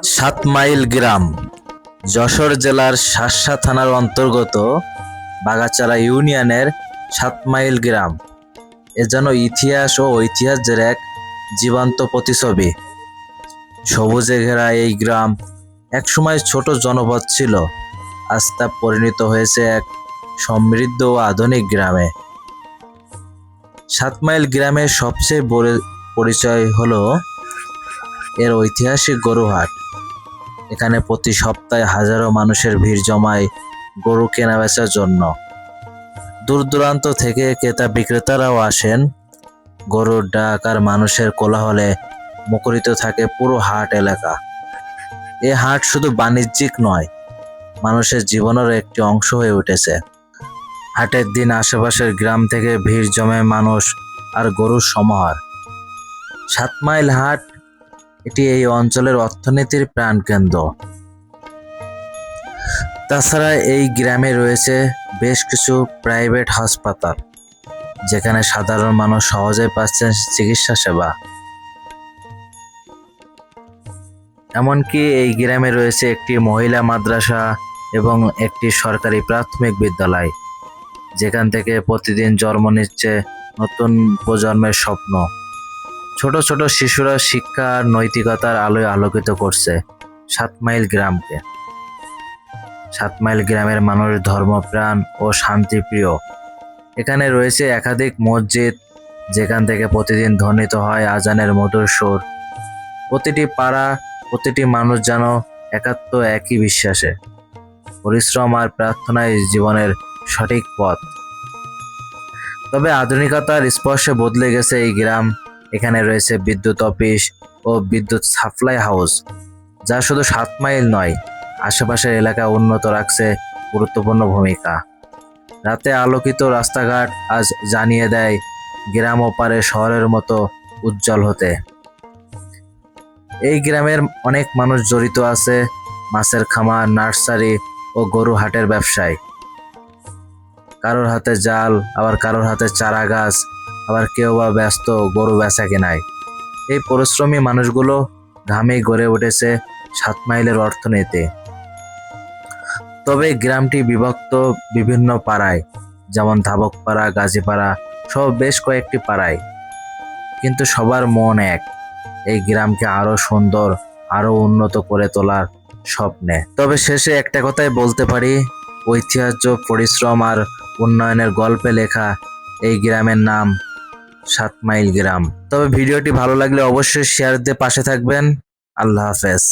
সাত মাইল গ্রাম, যশোর জেলার শাসা থানার অন্তর্গত বাগাচারা ইউনিয়নের সাত মাইল গ্রাম। এ যেন ইতিহাস ও ঐতিহ্যের এক জীবন্ত প্রতিছবি সবুজে ঘেরা এই গ্রাম একসময় ছোট জনপদ ছিল, আজ তা পরিণত হয়েছে এক সমৃদ্ধ ও আধুনিক গ্রামে। সাত মাইল গ্রামের সবচেয়ে বড় পরিচয় হলো এর ঐতিহাসিক গরুহাট। এখানে প্রতি সপ্তাহে হাজারো মানুষের ভিড় জমায় গরু কেনা বেচার জন্য। দূর দূরান্ত থেকে ক্রেতা বিক্রেতারাও আসেন। গরুর ডাক আর মানুষের কোলাহলে মুখরিত থাকে পুরো হাট এলাকা। এ হাট শুধু বাণিজ্যিক নয়, মানুষের জীবনের একটি অংশ হয়ে উঠেছে। হাটের দিন আশেপাশের গ্রাম থেকে ভিড় জমে মানুষ আর গরুর সমাহার। সাত মাইল হাট এটি এই অঞ্চলের অর্থনীতির প্রাণকেন্দ্র। তাছাড়া এই গ্রামে রয়েছে বেশ কিছু প্রাইভেট হাসপাতাল, যেখানে সাধারণ মানুষ সহজে পাচ্ছেন চিকিৎসা সেবা। এমনকি এই গ্রামে রয়েছে একটি মহিলা মাদ্রাসা এবং একটি সরকারি প্রাথমিক বিদ্যালয়, যেখান থেকে প্রতিদিন জন্ম নিচ্ছে নতুন প্রজন্মের স্বপ্ন। ছোট ছোট শিশুরা শিক্ষা আর নৈতিকতার আলোয় আলোকিত করছে সাত মাইল গ্রামকে। সাত মাইল গ্রামের মানুষ ধর্মপ্রাণ ও শান্তিপ্রিয়। এখানে রয়েছে একাধিক মসজিদ, যেখান থেকে প্রতিদিন ধ্বনিত হয় আজানের মধুর সুর। প্রতিটি পাড়া, প্রতিটি মানুষ যেন একাত্ম একই বিশ্বাসে। পরিশ্রম আর প্রার্থনায় জীবনের সঠিক পথ। তবে আধুনিকতার স্পর্শে বদলে গেছে এই গ্রাম এখানে রয়েছে বিদ্যুৎ অফিস ও বিদ্যুৎ সাপ্লাই হাউস, যা শুধু সাত মাইল নয়, আশেপাশের এলাকা উন্নত রাখছে গুরুত্বপূর্ণ ভূমিকা। রাতে আলোকিত রাস্তাঘাট আজ জানিয়ে দেয় গ্রাম ওপারে শহরের মতো উজ্জ্বল হতে। এই গ্রামের অনেক মানুষ জড়িত আছে মাছের খামার, নার্সারি ও গরু হাটের ব্যবসায়। কারোর হাতে জাল, আবার কারোর হাতে চারা গাছ আবার কেউ বা ব্যস্ত, গরু বেচা কেনায়। এই পরিশ্রমী মানুষগুলো ঘামে গড়ে উঠেছে সাত মাইলের অর্থনীতি তবে গ্রামটি বিভক্ত বিভিন্ন পাড়ায়, যেমন ধাবকপাড়া, গাজীপাড়া, সহ বেশ কয়েকটি পাড়ায়। কিন্তু সবার মন এক, এই গ্রামকে আরও সুন্দর, আরও উন্নত করে তোলার স্বপ্নে। তবে শেষে একটা কথাই বলতে পারি, ঐতিহ্য, পরিশ্রম আর উন্নয়নের গল্পে লেখা এই গ্রামের নাম সাত মাইল গ্রাম। তবে ভিডিওটি ভালো লাগলে অবশ্যই শেয়ার দিয়ে পাশে থাকবেন। আল্লাহ হাফেজ।